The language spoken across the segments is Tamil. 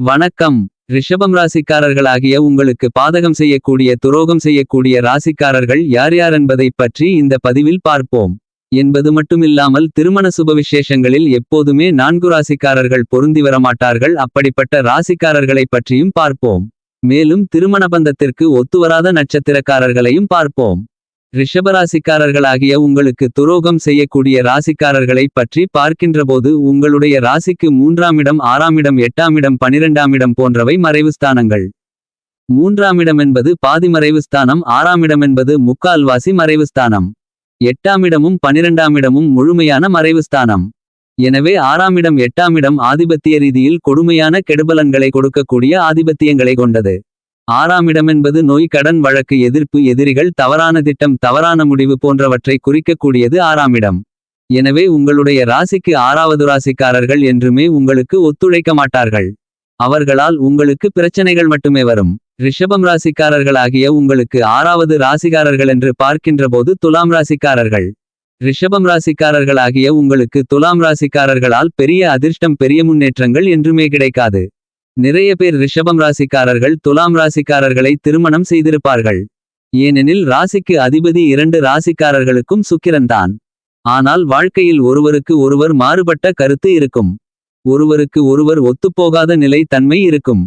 வணக்கம். ரிஷபம் ராசிக்காரர்களாகிய உங்களுக்கு பாதகம் செய்யக்கூடிய துரோகம் செய்யக்கூடிய ராசிக்காரர்கள் யார் யார் என்பதை பற்றி இந்த பதிவில் பார்ப்போம். என்பது மட்டுமில்லாமல் திருமண சுப விசேஷங்களில் எப்போதுமே நான்கு ராசிக்காரர்கள் பொருந்தி வரமாட்டார்கள். அப்படிப்பட்ட ராசிக்காரர்களைப் பற்றியும் பார்ப்போம். மேலும் திருமண பந்தத்திற்கு ஒத்துவராத நட்சத்திரக்காரர்களையும் பார்ப்போம். ரிஷபராசிக்காரர்களாகிய உங்களுக்கு துரோகம் செய்யக்கூடிய ராசிக்காரர்களைப் பற்றி பார்க்கின்றபோது உங்களுடைய ராசிக்கு மூன்றாம் இடம் ஆறாம் இடம் எட்டாமிடம் பனிரெண்டாம் இடம் போன்றவை மறைவு ஸ்தானங்கள். மூன்றாமிடம் என்பது பாதி மறைவு ஸ்தானம் ஆறாம் இடம் என்பது முக்கால்வாசி மறைவு ஸ்தானம். எட்டாமிடமும் பனிரெண்டாம் இடமும் முழுமையான மறைவு ஸ்தானம். எனவே ஆறாம் இடம் ஆதிபத்திய ரீதியில் கொடுமையான கெடுபலன்களை கொடுக்கக்கூடிய ஆதிபத்தியங்களை கொண்டது. ஆறாம் இடமென்பது நோய் கடன் வழக்கு எதிர்ப்பு எதிரிகள் தவறான திட்டம் தவறான முடிவு போன்றவற்றை குறிக்கக்கூடியது ஆறாம் இடம் எனவே உங்களுடைய ராசிக்கு ஆறாவது ராசிக்காரர்கள் என்றுமே உங்களுக்கு ஒத்துழைக்க மாட்டார்கள். அவர்களால் உங்களுக்கு பிரச்சனைகள் மட்டுமே வரும். ரிஷபம் ராசிக்காரர்களாகிய உங்களுக்கு ஆறாவது ராசிக்காரர்கள் என்று பார்க்கின்றபோது துலாம் ராசிக்காரர்கள். ரிஷபம் ராசிக்காரர்களாகிய உங்களுக்கு துலாம் ராசிக்காரர்களால் பெரிய அதிர்ஷ்டம் பெரிய முன்னேற்றங்கள் என்றுமே கிடைக்காது. நிறைய பேர் ரிஷபம் ராசிக்காரர்கள் துலாம் ராசிக்காரர்களை திருமணம் செய்திருப்பார்கள். ஏனெனில் ராசிக்கு அதிபதி இரண்டு ராசிக்காரர்களுக்கும் சுக்கிரன்தான். ஆனால் வாழ்க்கையில் ஒருவருக்கு ஒருவர் மாறுபட்ட கருத்து இருக்கும். ஒருவருக்கு ஒருவர் ஒத்துப்போகாத நிலை தன்மை இருக்கும்.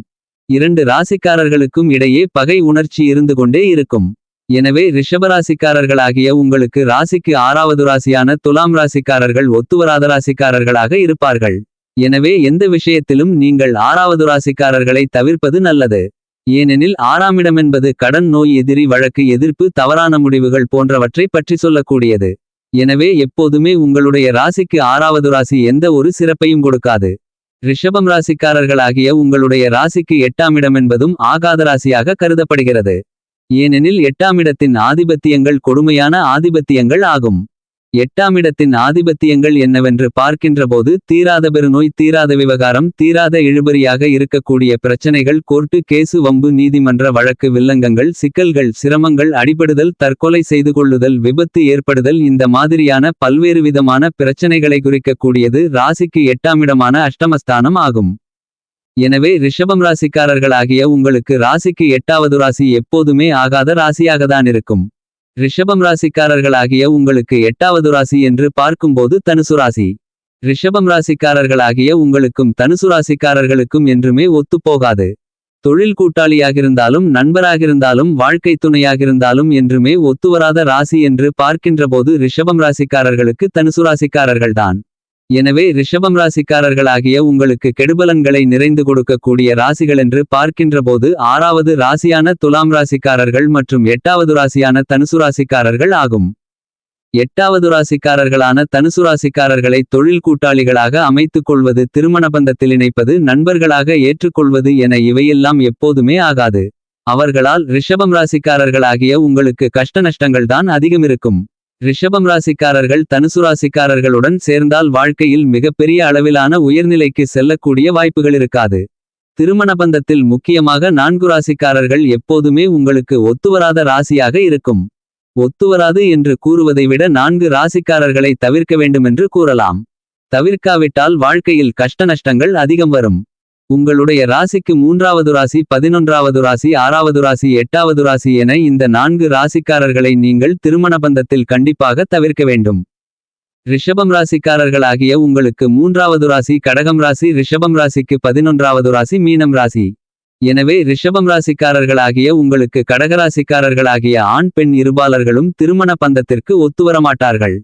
இரண்டு ராசிக்காரர்களுக்கும் இடையே பகை உணர்ச்சி இருந்து கொண்டே இருக்கும். எனவே ரிஷபராசிக்காரர்களாகிய உங்களுக்கு ராசிக்கு ஆறாவது ராசியான துலாம் ராசிக்காரர்கள் ஒத்துவராத ராசிக்காரர்களாக இருப்பார்கள். எனவே எந்த விஷயத்திலும் நீங்கள் ஆறாவது ராசிக்காரர்களை தவிர்ப்பது நல்லது. ஏனெனில் ஆறாமிடமென்பது கடன் நோய் எதிரி வழக்கு எதிர்ப்பு தவறான முடிவுகள் போன்றவற்றை பற்றி சொல்லக்கூடியது. எனவே எப்போதுமே உங்களுடைய ராசிக்கு ஆறாவது ராசி எந்த ஒரு சிறப்பையும் கொடுக்காது. ரிஷபம் ராசிக்காரர்களாகிய உங்களுடைய ராசிக்கு எட்டாமிடமென்பதும் ஆகாத ராசியாக கருதப்படுகிறது. ஏனெனில் எட்டாமிடத்தின் ஆதிபத்தியங்கள் கொடுமையான ஆதிபத்தியங்கள் ஆகும். எட்டாமிடத்தின் ஆதிபத்தியங்கள் என்னவென்று பார்க்கின்றபோது தீராத பெருநோய் தீராத விவகாரம் தீராத இழுபறியாக இருக்கக்கூடிய பிரச்சனைகள் கோர்ட்டு கேசு வம்பு நீதிமன்ற வழக்கு வில்லங்கங்கள் சிக்கல்கள் சிரமங்கள் அடிபடுதல் தற்கொலை செய்து கொள்ளுதல் விபத்து ஏற்படுதல் இந்த மாதிரியான பல்வேறு விதமான பிரச்சனைகளை குறிக்கக்கூடியது ராசிக்கு எட்டாமிடமான அஷ்டமஸ்தானம் ஆகும். எனவே ரிஷபம் ராசிக்காரர்களாகிய உங்களுக்கு ராசிக்கு எட்டாவது ராசி எப்போதுமே ஆகாத ராசியாகத்தான் இருக்கும். ரிஷபம் ராசிக்காரர்களாகிய உங்களுக்கு எட்டாவது ராசி என்று பார்க்கும்போது தனுசு ராசி. ரிஷபம் ராசிக்காரர்களாகிய உங்களுக்கும் தனுசு ராசிக்காரர்களுக்கும் என்றுமே ஒத்துப்போகாது. தொழில் கூட்டாளியாகிருந்தாலும் நண்பராகிருந்தாலும் வாழ்க்கை துணையாகிருந்தாலும் என்றுமே ஒத்துவராத ராசி என்று பார்க்கின்றபோது ரிஷபம் ராசிக்காரர்களுக்கு தனுசு ராசிக்காரர்கள்தான். எனவே ரிஷபம் ராசிக்காரர்களாகிய உங்களுக்கு கெடுபலன்களை நிறைந்து கொடுக்கக்கூடிய ராசிகள் என்று பார்க்கின்றபோது ஆறாவது ராசியான துலாம் ராசிக்காரர்கள் மற்றும் எட்டாவது ராசியான தனுசு ராசிக்காரர்கள் ஆகும். எட்டாவது ராசிக்காரர்களான தனுசு ராசிக்காரர்களை தொழில் கூட்டாளிகளாக அமைத்துக் கொள்வது திருமண பந்தத்தில் இணைப்பது நண்பர்களாக ஏற்றுக்கொள்வது என இவையெல்லாம் எப்போதுமே ஆகாது. அவர்களால் ரிஷபம் ராசிக்காரர்களாகிய உங்களுக்கு கஷ்ட நஷ்டங்கள்தான் அதிகமிருக்கும். ரிஷபம் ராசிக்காரர்கள் தனுசு ராசிக்காரர்களுடன் சேர்ந்தால் வாழ்க்கையில் மிகப்பெரிய அளவிலான உயர்நிலைக்கு செல்லக்கூடிய வாய்ப்புகள் இருக்காது. திருமண பந்தத்தில் முக்கியமாக நான்கு ராசிக்காரர்கள் எப்போதுமே உங்களுக்கு ஒத்துவராத ராசியாக இருக்கும். ஒத்துவராது என்று கூறுவதை விட நான்கு ராசிக்காரர்களை தவிர்க்க வேண்டுமென்று கூறலாம். தவிர்க்காவிட்டால் வாழ்க்கையில் கஷ்ட நஷ்டங்கள் அதிகம் வரும். உங்களுடைய ராசிக்கு மூன்றாவது ராசி பதினொன்றாவது ராசி ஆறாவது ராசி எட்டாவது ராசி என இந்த நான்கு ராசிக்காரர்களை நீங்கள் திருமண பந்தத்தில் கண்டிப்பாக தவிர்க்க வேண்டும். ரிஷபம் ராசிக்காரர்களாகிய உங்களுக்கு மூன்றாவது ராசி கடகம் ராசி ரிஷபம் ராசிக்கு பதினொன்றாவது ராசி மீனம் ராசி. எனவே ரிஷபம் ராசிக்காரர்களாகிய உங்களுக்கு கடகராசிக்காரர்களாகிய ஆண் பெண் இருபாலர்களும் திருமண பந்தத்திற்கு ஒத்துவரமாட்டார்கள்.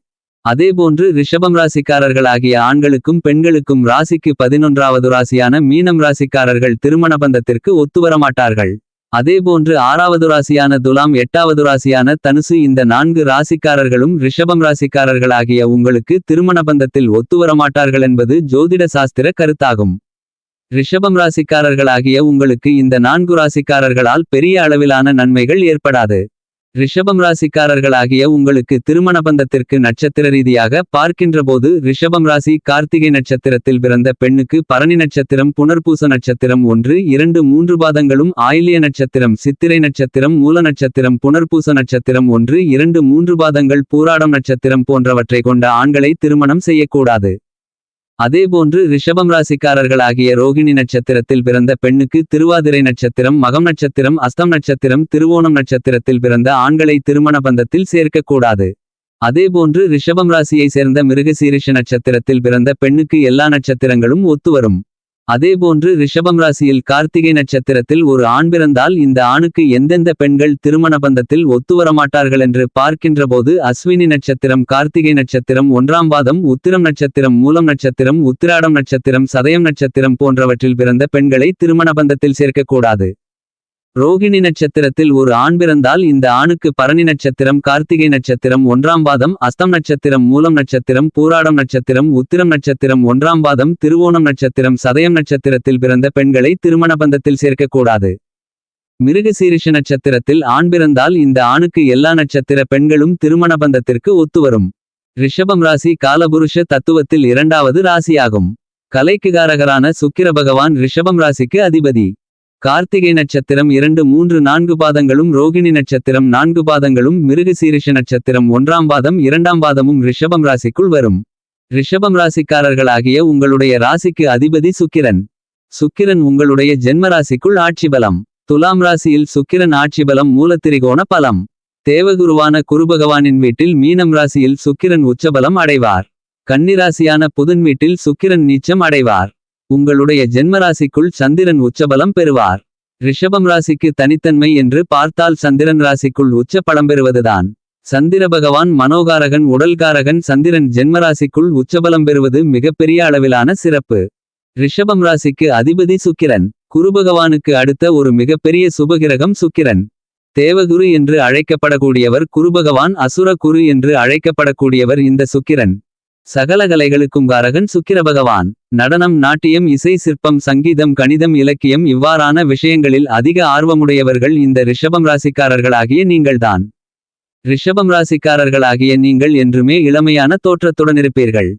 அதேபோன்று ரிஷபம் ராசிக்காரர்களாகிய ஆண்களுக்கும் பெண்களுக்கும் ராசிக்கு பதினொன்றாவது ராசியான மீனம் ராசிக்காரர்கள் திருமண பந்தத்திற்கு ஒத்துவரமாட்டார்கள் அதேபோன்று ஆறாவது ராசியான துலாம் எட்டாவது ராசியான தனுசு இந்த நான்கு ராசிக்காரர்களும் ரிஷபம் ராசிக்காரர்களாகிய உங்களுக்கு திருமண பந்தத்தில் ஒத்துவரமாட்டார்கள் என்பது ஜோதிட சாஸ்திர கருத்தாகும். ரிஷபம் ராசிக்காரர்களாகிய உங்களுக்கு இந்த நான்கு ராசிக்காரர்களால் பெரிய அளவிலான நன்மைகள் ஏற்படாது. ரிஷபம் ராசிக்காரர்களாகிய உங்களுக்கு திருமண பந்தத்திற்கு நட்சத்திர ரீதியாக பார்க்கின்றபோது ரிஷபம் ராசி கார்த்திகை நட்சத்திரத்தில் பிறந்த பெண்ணுக்கு பரணி நட்சத்திரம் புனர்பூச நட்சத்திரம் ஒன்று இரண்டு மூன்று பாதங்களும் ஆயிலிய நட்சத்திரம் சித்திரை நட்சத்திரம் மூல நட்சத்திரம் புனர்பூச நட்சத்திரம் ஒன்று இரண்டு மூன்று பாதங்கள் பூராடம் நட்சத்திரம் போன்றவற்றை கொண்ட ஆண்களை திருமணம் செய்யக்கூடாது. அதேபோன்று ரிஷபம் ராசிக்காரர்களாகிய ரோகிணி நட்சத்திரத்தில் பிறந்த பெண்ணுக்கு திருவாதிரை நட்சத்திரம் மகம் நட்சத்திரம் அஸ்தம் நட்சத்திரம் திருவோணம் நட்சத்திரத்தில் பிறந்த ஆண்களை திருமண பந்தத்தில் சேர்க்கக்கூடாது. அதேபோன்று ரிஷபம் ராசியை சேர்ந்த மிருகசீரிஷ நட்சத்திரத்தில் பிறந்த பெண்ணுக்கு எல்லா நட்சத்திரங்களும் ஒத்துவரும் அதேபோன்று ரிஷபம் ராசியில் கார்த்திகை நட்சத்திரத்தில் ஒரு ஆண் பிறந்தால் இந்த ஆணுக்கு எந்தெந்த பெண்கள் திருமண பந்தத்தில் ஒத்துவரமாட்டார்கள் என்று பார்க்கின்றபோது அஸ்வினி நட்சத்திரம் கார்த்திகை நட்சத்திரம் ஒன்றாம் பாதம் உத்திரம் நட்சத்திரம் மூலம் நட்சத்திரம் உத்திராடம் நட்சத்திரம் சதயம் நட்சத்திரம் போன்றவற்றில் பிறந்த பெண்களை திருமண பந்தத்தில் சேர்க்கக்கூடாது. ரோகிணி நட்சத்திரத்தில் ஒரு ஆண் பிறந்தால் இந்த ஆணுக்கு பரணி நட்சத்திரம் கார்த்திகை நட்சத்திரம் ஒன்றாம் பாதம் அஸ்தம் நட்சத்திரம் மூலம் நட்சத்திரம் பூராடம் நட்சத்திரம் உத்திரம் நட்சத்திரம் ஒன்றாம் பாதம் திருவோணம் நட்சத்திரம் சதயம் நட்சத்திரத்தில் பிறந்த பெண்களை திருமண பந்தத்தில் சேர்க்கக்கூடாது. மிருகசீரிஷ நட்சத்திரத்தில் ஆண் பிறந்தால் இந்த ஆணுக்கு எல்லா நட்சத்திர பெண்களும் திருமண பந்தத்திற்கு ஒத்துவரும். ரிஷபம் ராசி காலபுருஷ தத்துவத்தில் இரண்டாவது ராசியாகும். கலைக்குகாரகரான சுக்கிர பகவான் ரிஷபம் ராசிக்கு அதிபதி. கார்த்திகை நட்சத்திரம் இரண்டு மூன்று நான்கு பாதங்களும் ரோகிணி நட்சத்திரம் நான்கு பாதங்களும் மிருகசீரிஷ நட்சத்திரம் ஒன்றாம் பாதம் இரண்டாம் பாதமும் ரிஷபம் ராசிக்குள் வரும். ரிஷபம் ராசிக்காரர்களாகிய உங்களுடைய ராசிக்கு அதிபதி சுக்கிரன். சுக்கிரன் உங்களுடைய ஜென்ம ராசிக்குள் ஆட்சி பலம் துலாம் ராசியில் சுக்கிரன் ஆட்சி பலம் மூலத்திரிகோண பலம். தேவகுருவான குருபகவானின் வீட்டில் மீனம் ராசியில் சுக்கிரன் உச்சபலம் அடைவார். கன்னிராசியான புதன் வீட்டில் சுக்கிரன் நீச்சம் அடைவார். உங்களுடைய ஜென்மராசிக்குள் சந்திரன் உச்சபலம் பெறுவார். ரிஷபம் ராசிக்கு தனித்தன்மை என்று பார்த்தால் சந்திரன் ராசிக்குள் உச்ச பலம் பெறுவதுதான். சந்திர பகவான் மனோகாரகன் உடல்காரகன் சந்திரன் ஜென்மராசிக்குள் உச்சபலம் பெறுவது மிகப்பெரிய அளவிலான சிறப்பு. ரிஷபம் ராசிக்கு அதிபதி சுக்கிரன். குருபகவானுக்கு அடுத்த ஒரு மிகப்பெரிய சுபகிரகம் சுக்கிரன். தேவகுரு என்று அழைக்கப்படக்கூடியவர் குருபகவான் அசுர குரு என்று அழைக்கப்படக்கூடியவர் இந்த சுக்கிரன். சகல கலைகளுக்கும் காரகன் சுக்கிர பகவான் நடனம் நாட்டியம் இசை சிற்பம் சங்கீதம் கணிதம் இலக்கியம் இவ்வாறான விஷயங்களில் அதிக ஆர்வமுடையவர்கள் இந்த ரிஷபம் ராசிக்காரர்களாகிய நீங்கள்தான். ரிஷபம் ராசிக்காரர்களாகிய நீங்கள் என்றுமே இளமையான தோற்றத்துடன் இருப்பீர்கள்.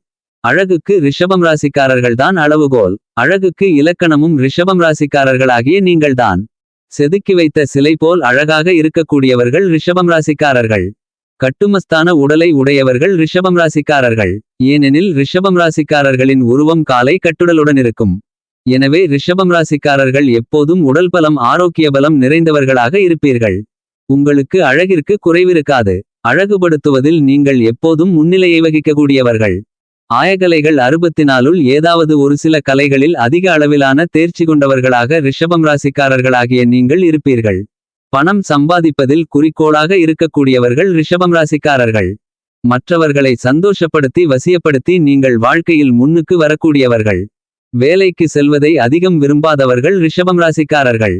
அழகுக்கு ரிஷபம் ராசிக்காரர்கள்தான் அளவுகோல். அழகுக்கு இலக்கணமும் ரிஷபம் ராசிக்காரர்களாகிய நீங்கள்தான். செதுக்கி வைத்த சிலை போல் அழகாக இருக்கக்கூடியவர்கள் ரிஷபம் ராசிக்காரர்கள். கட்டுமஸ்தான உடலை உடையவர்கள் ரிஷபம் ராசிக்காரர்கள். ஏனெனில் ரிஷபம் ராசிக்காரர்களின் உருவம் காலை கட்டுடலுடன் இருக்கும். எனவே ரிஷபம் ராசிக்காரர்கள் எப்போதும் உடல் பலம் ஆரோக்கிய பலம் நிறைந்தவர்களாக இருப்பீர்கள். உங்களுக்கு அழகிற்கு குறைவிருக்காது. அழகுபடுத்துவதில் நீங்கள் எப்போதும் முன்னிலையை வகிக்கக்கூடியவர்கள். ஆயகலைகள் அறுபத்தினாலுள் ஏதாவது ஒரு சில கலைகளில் அதிக அளவிலான தேர்ச்சி கொண்டவர்களாக ரிஷபம் ராசிக்காரர்களாகிய நீங்கள் இருப்பீர்கள். பணம் சம்பாதிப்பதில் குறிக்கோளாக இருக்கக்கூடியவர்கள் ரிஷபம் ராசிக்காரர்கள். மற்றவர்களை சந்தோஷப்படுத்தி வசியப்படுத்தி நீங்கள் வாழ்க்கையில் முன்னுக்கு வரக்கூடியவர்கள். வேலைக்கு செல்வதை அதிகம் விரும்பாதவர்கள் ரிஷபம் ராசிக்காரர்கள்.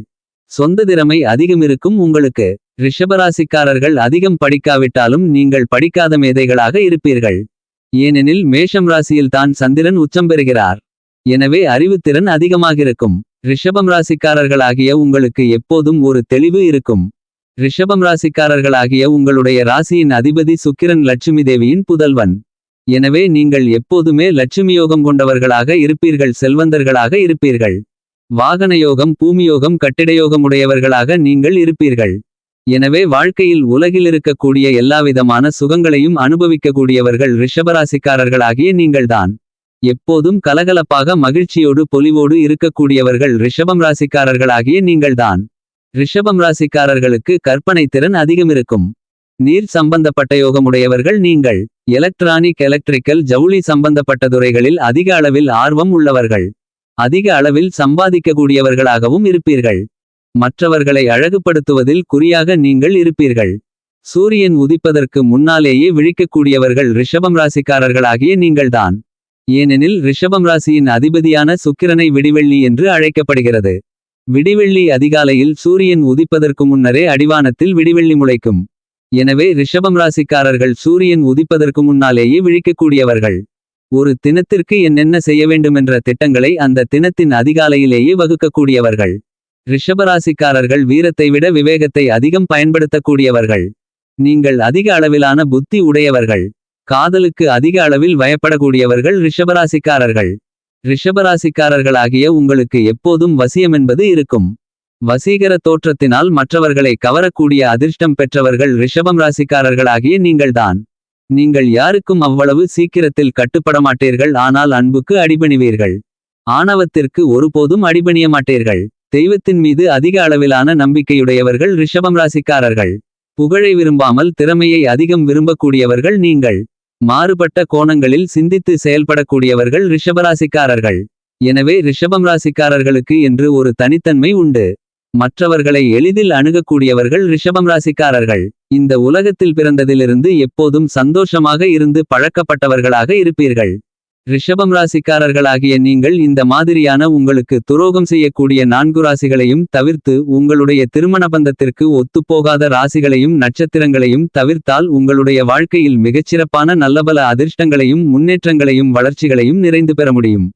சொந்த திறமை அதிகம் இருக்கும் உங்களுக்கு. ரிஷபராசிக்காரர்கள் அதிகம் படிக்காவிட்டாலும் நீங்கள் படிக்காத மேதைகளாக இருப்பீர்கள். ஏனெனில் மேஷம் ராசியில் தான் சந்திரன் உச்சம் பெறுகிறார். எனவே அறிவுத்திறன் அதிகமாகிருக்கும். ரிஷபம் ராசிக்காரர்களாகிய உங்களுக்கு எப்போதும் ஒரு தெளிவு இருக்கும். ரிஷபம் ராசிக்காரர்களாகிய உங்களுடைய ராசியின் அதிபதி சுக்கிரன் லட்சுமி தேவியின் புதல்வன். எனவே நீங்கள் எப்போதுமே லட்சுமி யோகம் கொண்டவர்களாக இருப்பீர்கள் செல்வந்தர்களாக இருப்பீர்கள். வாகன யோகம் பூமியோகம் கட்டிடயோகம் உடையவர்களாக நீங்கள் இருப்பீர்கள். எனவே வாழ்க்கையில் உலகில் இருக்கக்கூடிய எல்லாவிதமான சுகங்களையும் அனுபவிக்கக்கூடியவர்கள் ரிஷபராசிக்காரர்களாகிய நீங்கள்தான். எப்போதும் கலகலப்பாக மகிழ்ச்சியோடு பொலிவோடு இருக்கக்கூடியவர்கள் ரிஷபம் ராசிக்காரர்களாகிய நீங்கள்தான். ரிஷபம் ராசிக்காரர்களுக்கு கற்பனை திறன் அதிகமிருக்கும். நீர் சம்பந்தப்பட்ட யோகமுடையவர்கள் நீங்கள். எலக்ட்ரானிக் எலக்ட்ரிக்கல் ஜவுளி சம்பந்தப்பட்ட துறைகளில் அதிக அளவில் ஆர்வம் உள்ளவர்கள். அதிக அளவில் சம்பாதிக்கக்கூடியவர்களாகவும் இருப்பீர்கள். மற்றவர்களை அழகுபடுத்துவதில் குறியாக நீங்கள் இருப்பீர்கள். சூரியன் உதிப்பதற்கு முன்னாலேயே விழிக்கக்கூடியவர்கள் ரிஷபம் ராசிக்காரர்களாகிய நீங்கள்தான். ஏனெனில் ரிஷபம் ராசியின் அதிபதியான சுக்கிரனை விடிவெள்ளி என்று அழைக்கப்படுகிறது. விடிவெள்ளி அதிகாலையில் சூரியன் உதிப்பதற்கு முன்னரே அடிவானத்தில் விடிவெள்ளி முளைக்கும். எனவே ரிஷபம் ராசிக்காரர்கள் சூரியன் உதிப்பதற்கு முன்னாலேயே விழிக்கக்கூடியவர்கள். ஒரு தினத்திற்கு என்னென்ன செய்ய வேண்டுமென்ற திட்டங்களை அந்த தினத்தின் அதிகாலையிலேயே வகுக்கக்கூடியவர்கள். ரிஷபராசிக்காரர்கள் வீரத்தை விட விவேகத்தை அதிகம் பயன்படுத்தக்கூடியவர்கள். நீங்கள் அதிக அளவிலான புத்தி உடையவர்கள். காதலுக்கு அதிக அளவில் வயப்படக்கூடியவர்கள் ரிஷபராசிக்காரர்கள். ரிஷபராசிக்காரர்களாகிய உங்களுக்கு எப்போதும் வசியமென்பது இருக்கும். வசீகர தோற்றத்தினால் மற்றவர்களை கவரக்கூடிய அதிர்ஷ்டம் பெற்றவர்கள் ரிஷபம் ராசிக்காரர்களாகிய நீங்கள்தான். நீங்கள் யாருக்கும் அவ்வளவு சீக்கிரத்தில் கட்டுப்பட மாட்டீர்கள் ஆனால் அன்புக்கு அடிபணிவீர்கள். ஆணவத்திற்கு ஒருபோதும் அடிபணிய மாட்டீர்கள் தெய்வத்தின் மீது அதிக அளவிலான நம்பிக்கையுடையவர்கள் ரிஷபம் ராசிக்காரர்கள். புகழை விரும்பாமல் திறமையை அதிகம் விரும்பக்கூடியவர்கள் நீங்கள். மாறுபட்ட கோணங்களில் சிந்தித்து செயல்படக்கூடியவர்கள் ரிஷபராசிக்காரர்கள். எனவே ரிஷபம் ராசிக்காரர்களுக்கு என்று ஒரு தனித்தன்மை உண்டு. மற்றவர்களை எளிதில் அணுகக்கூடியவர்கள் ரிஷபம் ராசிக்காரர்கள். இந்த உலகத்தில் பிறந்ததிலிருந்து எப்போதும் சந்தோஷமாக இருந்து பழக்கப்பட்டவர்களாக இருப்பீர்கள். ரிஷபம் ராசிக்காரர்களாகிய நீங்கள் இந்த மாதிரியான உங்களுக்கு துரோகம் செய்யக்கூடிய நான்கு ராசிகளையும் தவிர்த்து உங்களுடைய திருமண பந்தத்திற்கு ஒத்துப்போகாத ராசிகளையும் நட்சத்திரங்களையும் தவிர்த்தால் உங்களுடைய வாழ்க்கையில் மிகச்சிறப்பான நல்லபல அதிர்ஷ்டங்களையும் முன்னேற்றங்களையும் வளர்ச்சிகளையும் நிறைந்து பெற முடியும்.